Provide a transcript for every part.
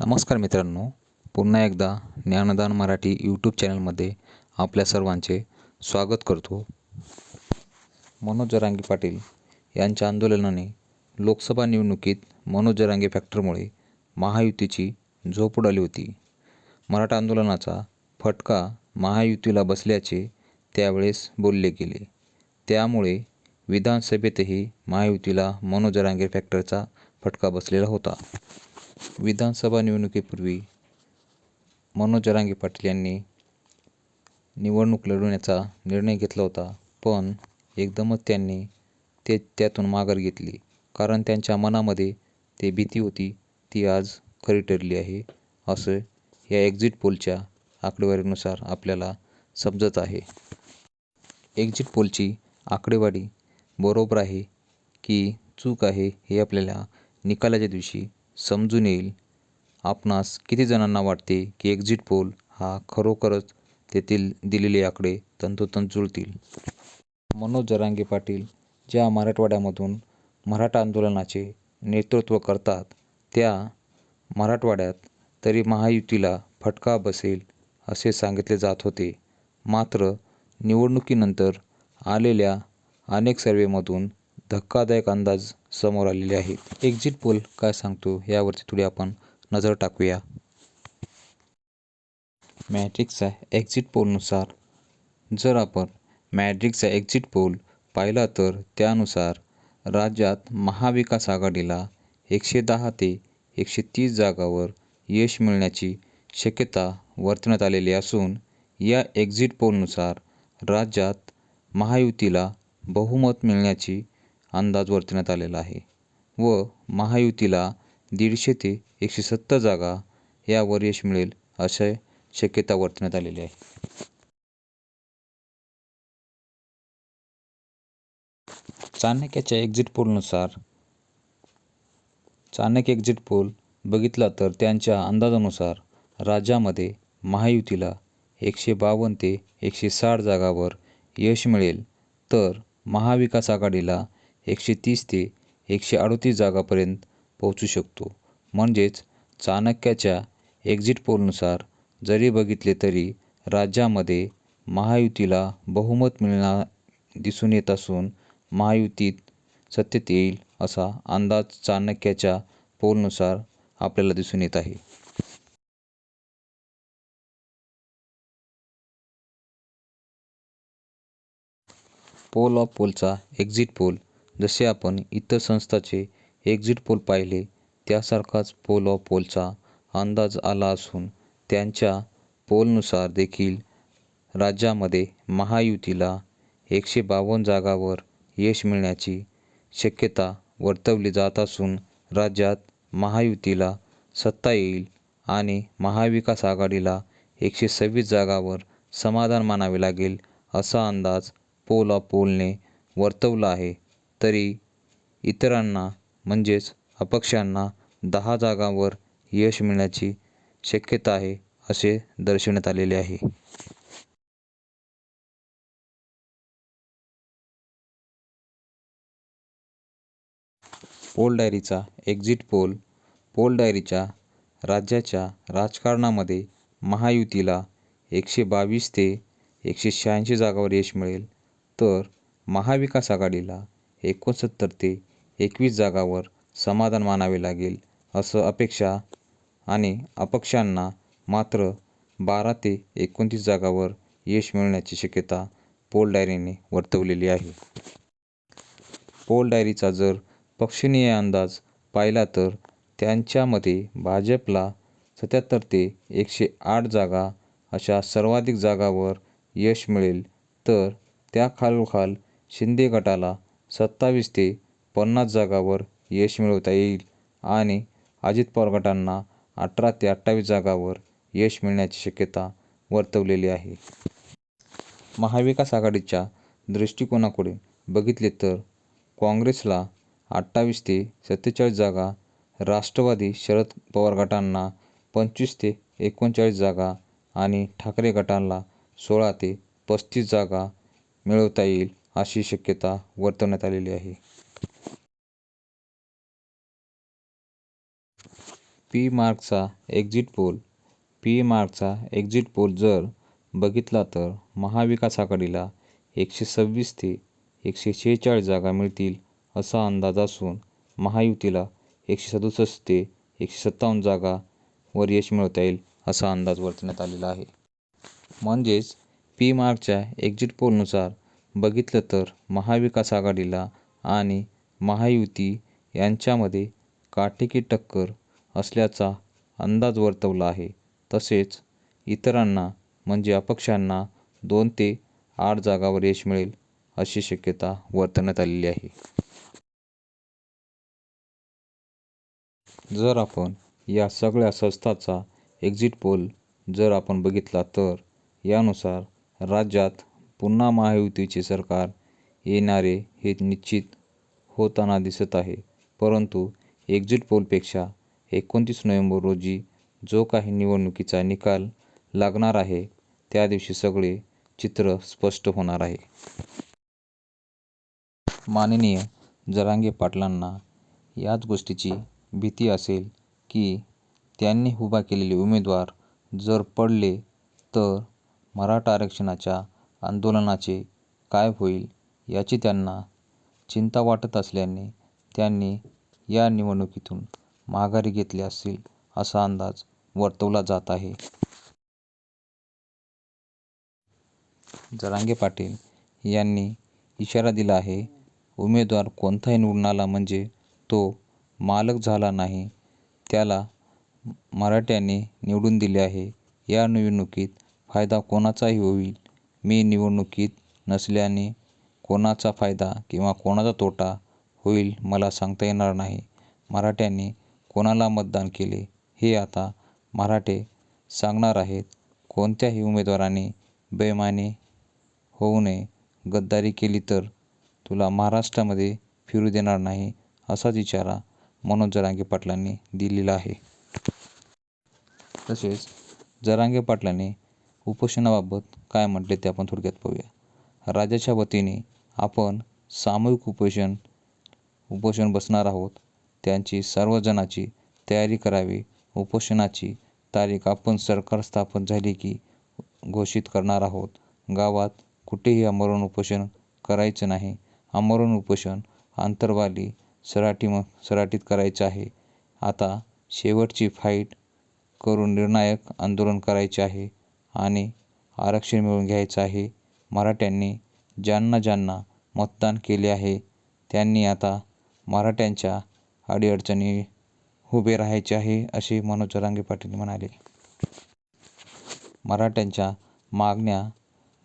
नमस्कार मित्रांनो पुन्हा एकदा ज्ञानदान मराठी यूट्यूब चॅनलमध्ये आपल्या सर्वांचे स्वागत करतो. मनोज जरांगे पाटील यांच्या आंदोलनाने लोकसभा निवडणुकीत मनोज जरांगे फॅक्टरमुळे महायुतीची झोप उडाली होती. मराठा आंदोलनाचा फटका महायुतीला बसल्याचे त्यावेळेस बोलले गेले. त्यामुळे विधानसभेतही महायुतीला मनोज जरांगे फॅक्टरचा फटका बसलेला होता. विधानसभा निवडणुकीपूर्वी मनोज जरांगे पाटील यांनी निवडणूक लढवण्याचा निर्णय घेतला होता पण एकदमच त्यांनी ते त्यातून माघार घेतली कारण त्यांच्या मनामध्ये ते भीती होती ती आज खरी ठरली आहे असं या एक्झिट पोलच्या आकडेवारीनुसार आपल्याला समजत आहे. एक्झिट पोलची आकडेवारी बरोबर आहे की चूक आहे हे आपल्याला निकालाच्या दिवशी समजून येईल. आपणास किती जणांना वाटते की एक्झिट पोल हा खरोखरच तेथील दिलेले आकडे तंतोतंत जुळतील? मनोज जरांगे पाटील ज्या मराठवाड्यामधून मराठा आंदोलनाचे नेतृत्व करतात त्या मराठवाड्यात तरी महायुतीला फटका बसेल असे सांगितले जात होते. मात्र निवडणुकीनंतर आलेल्या अनेक सर्वेमधून धक्कादायक अंदाज समोर आलेले आहेत. एक्झिट पोल काय सांगतो यावरती थोडी आपण नजर टाकूया. मॅट्रिक्सचा एक्झिट पोलनुसार जर आपण मॅट्रिक्सचा एक्झिट पोल पाहिला तर त्यानुसार राज्यात महाविकास आघाडीला एकशे दहा ते एकशे तीस जागावर यश मिळण्याची शक्यता वर्तवण्यात आलेली असून या एक्झिट पोलनुसार राज्यात महायुतीला बहुमत मिळण्याची अंदाज वर्तवण्यात आलेला आहे. व महायुतीला दीडशे ते एकशे सत्तर जागा यावर यश मिळेल असे शक्यता वर्तवण्यात आलेली आहे. चाणक्याच्या एक्झिट पोलनुसार चाणक्य एक्झिट पोल बघितला तर त्यांच्या अंदाजानुसार राज्यामध्ये महायुतीला एकशे बावन्न ते एकशे साठ जागावर यश मिळेल. तर महाविकास आघाडीला एकशे तीस ते एकशे अडतीस जागापर्यंत पोहोचू शकतो. म्हणजेच चाणक्याच्या एक्झिट पोलनुसार जरी बघितले तरी राज्यामध्ये महायुतीला बहुमत मिळणार दिसून येत असून महायुतीत सत्तेत येईल असा अंदाज चाणक्याच्या पोलनुसार आपल्याला दिसून येत आहे. पोल ऑफ पोलचा एक्झिट पोल जसे आपण इतर संस्थांचे एक्झिट पोल पाहिले त्यासारखाच पोल ऑफ पोलचा अंदाज आला असून त्यांच्या पोलनुसार देखील राज्यामध्ये महायुतीला एकशे बावन्न जागावर यश मिळण्याची शक्यता वर्तवली जात असून राज्यात महायुतीला सत्ता येईल आणि महाविकास आघाडीला एकशे सव्वीस जागांवर समाधान मानावे लागेल असा अंदाज पोल ऑफ पोलने वर्तवला आहे. तरी इतरांना म्हणजेच अपक्षांना दहा जागांवर यश मिळण्याची शक्यता आहे असे दर्शवण्यात आलेले आहे. पोल डायरीचा एक्झिट पोल पोल डायरीच्या राज्याच्या राजकारणामध्ये महायुतीला एकशे बावीस ते एकशे शहाऐंशी जागांवर यश मिळेल तर महाविकास आघाडीला एकोणसत्तर ते एकवीस जागांवर समाधान मानावे लागेल असं अपेक्षा आणि अपक्षांना मात्र बारा ते एकोणतीस जागांवर यश मिळण्याची शक्यता पोल डायरीने वर्तवलेली आहे. पोल डायरीचा जर पक्षनीय अंदाज पाहिला तर त्यांच्यामध्ये भाजपला सत्याहत्तर ते एकशे आठ जागा अशा सर्वाधिक जागांवर यश मिळेल तर त्याखालोखाल शिंदे गटाला सत्तावीस ते पन्नास जागांवर यश मिळवता येईल आणि अजित पवार गटांना अठरा ते अठ्ठावीस जागांवर यश मिळण्याची शक्यता वर्तवलेली आहे. महाविकास आघाडीच्या दृष्टिकोनाकडे बघितले तर काँग्रेसला अठ्ठावीस ते सत्तेचाळीस जागा राष्ट्रवादी शरद पवार गटांना पंचवीस ते एकोणचाळीस जागा आणि ठाकरे गटाला सोळा ते पस्तीस जागा मिळवता येईल. अशी शक्यता वर्तवण्यात आलेली आहे. पी मार्कचा एक्झिट पोल. पी मार्कचा एक्झिट पोल जर बघितला तर महाविकास आघाडीला एकशे सव्वीस ते एकशे शेहेचाळीस जागा मिळतील असा अंदाज असून महायुतीला एकशे सदुसष्ट ते एकशे सत्तावन्न जागावर यश मिळवता येईल असा अंदाज वर्तवण्यात आलेला आहे. म्हणजेच पी मार्कच्या एक्झिट पोलनुसार बघितलं तर महाविकास आघाडीला आणि महायुती यांच्यामध्ये काटेकी टक्कर असल्याचा अंदाज वर्तवला आहे. तसेच इतरांना म्हणजे अपक्षांना दोन ते आठ जागांवर यश मिळेल अशी शक्यता वर्तवण्यात आलेली आहे. जर आपण या सगळ्या संस्थांचा एक्झिट पोल जर आपण बघितला तर यानुसार राज्यात पुन्हा महायुतीचे सरकार येणारे हे निश्चित होताना दिसत आहे. परंतु एक्झिट पोलपेक्षा एकोणतीस नोव्हेंबर रोजी जो काही निवडणुकीचा निकाल लागणार आहे त्या दिवशी सगळे चित्र स्पष्ट होणार आहे. माननीय जरांगे पाटलांना याच गोष्टीची भीती असेल की त्यांनी उभा केलेले उमेदवार जर पडले तर मराठा आरक्षणाच्या आंदोलनाचे काय होईल याची त्यांना चिंता वाटत असल्याने त्यांनी या निवडणुकीतून माघारी घेतली असेल असा अंदाज वर्तवला जात आहे. जरांगे पाटील यांनी इशारा दिला आहे उमेदवार कोणताही निवडून आला म्हणजे तो मालक झाला नाही त्याला मराठ्याने निवडून दिले आहे. या निवडणुकीत फायदा कोणाचाही होईल मी निवडणुकीत नसल्याने कोणाचा फायदा किंवा कोणाचा तोटा होईल मला सांगता येणार नाही. मराठ्यांनी कोणाला मतदान केले हे आता मराठे सांगणार आहेत. कोणत्याही उमेदवाराने बेईमानी होऊ नये. गद्दारी केली तर तुला महाराष्ट्रामध्ये फिरू देणार नाही असाच इशारा मनोज जरांगे पाटलांनी दिलेला आहे. तसेच जरांगे पाटलांनी उपोषणाबाबत काय म्हटले ते आपण थोडक्यात पाहूया. राज्याच्या वतीने आपण सामूहिक उपोषण उपोषण बसणार आहोत. त्यांची सर्वजणाची तयारी करावी. उपोषणाची तारीख आपण सरकार स्थापन झाली की घोषित करणार आहोत. गावात कुठेही आमरण उपोषण करायचं नाही. आमरण उपोषण आंतरवाली सराटी म सराटीत करायचं आहे. आता शेवटची फाईट करून निर्णायक आंदोलन करायचे आहे. आणि आरक्षण मिळवून घ्यायचं आहे. मराठ्यांनी ज्यांना ज्यांना मतदान केले आहे त्यांनी आता मराठ्यांच्या अडीअडचणी उभे राहायचे आहे असे मनोज जरांगे पाटील म्हणाले. मराठ्यांच्या मागण्या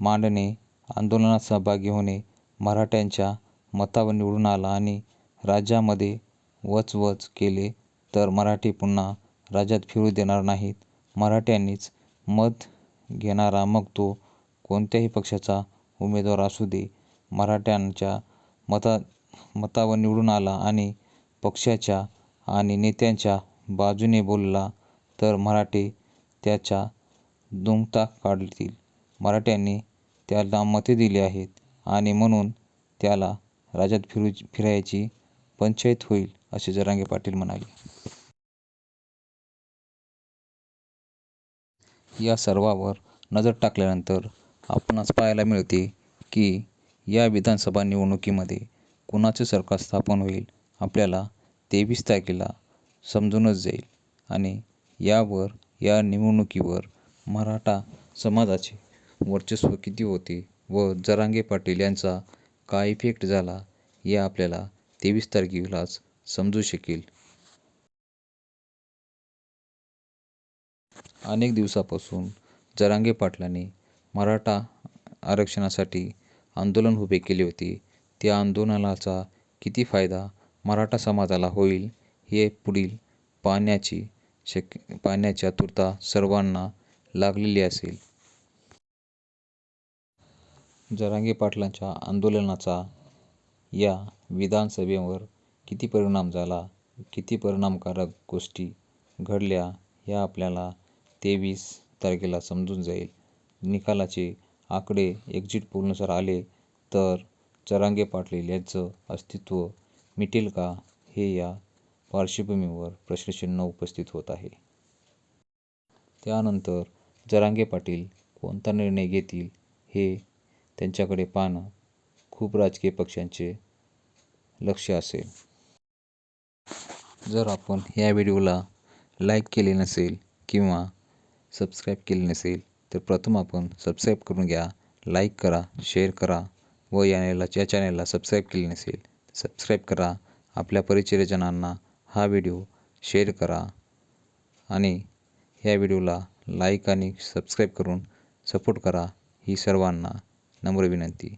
मांडणे आंदोलनात सहभागी होणे मराठ्यांच्या मतावर निवडून आला आणि राज्यामध्ये वचवच केले तर मराठी पुन्हा राज्यात फिरू देणार नाहीत. मराठ्यांनीच मत घेणारा मग तो कोणत्याही पक्षाचा उमेदवार असू दे मराठ्यांच्या मता मतावर निवडून आला आणि पक्षाच्या आणि नेत्यांच्या बाजूने बोलला तर मराठे त्याच्या दुमता काढतील. मराठ्यांनी त्याला मते दिली आहेत आणि म्हणून त्याला राज्यात फिरू फिरायची पंचाईत होईल असे जरांगे पाटील म्हणाले. या सर्वावर नजर टाकल्यानंतर आपणास पाहायला मिळते की या विधानसभा निवडणुकीमध्ये कुणाचे सरकार स्थापन होईल आपल्याला तेवीस तारखेला समजूनच जाईल आणि यावर या निवडणुकीवर मराठा समाजाचे वर्चस्व किती होते व जरांगे पाटील यांचा काय इफेक्ट झाला हे आपल्याला तेवीस तारखेलाच समजू शकेल. अनेक दिवसापासून जरांगे पाटलांनी मराठा आरक्षणासाठी आंदोलन उभे केले होते. त्या आंदोलनाचा किती फायदा मराठा समाजाला होईल हे पुढील पाहण्याची शक्य पाहण्याची आतुरता सर्वांना लागलेली असेल. जरांगे पाटलांच्या आंदोलनाचा या विधानसभेवर किती परिणाम झाला किती परिणामकारक गोष्टी घडल्या ह्या आपल्याला तेवीस तारखेला समजून जाईल. निकालाचे आकडे एक्झिट पोलनुसार आले तर जरांगे पाटील यांचं अस्तित्व मिटेल का हे या पार्श्वभूमीवर प्रश्नचिन्ह उपस्थित होत आहे. त्यानंतर जरांगे पाटील कोणता निर्णय घेतील हे त्यांच्याकडे पाहणं खूप राजकीय पक्षांचे लक्ष असेल. जर आपण या व्हिडिओला लाईक केले नसेल किंवा सबस्क्राईब केले नसेल तर प्रथम आपण सबस्क्राईब करून घ्या लाईक करा शेअर करा व याला या चॅनलला सबस्क्राईब केले नसेल सबस्क्राईब करा. आपल्या परिचयजनांना हा व्हिडिओ शेअर करा आणि ह्या व्हिडिओला लाईक आणि सबस्क्राईब करून सपोर्ट करा ही सर्वांना नम्र विनंती.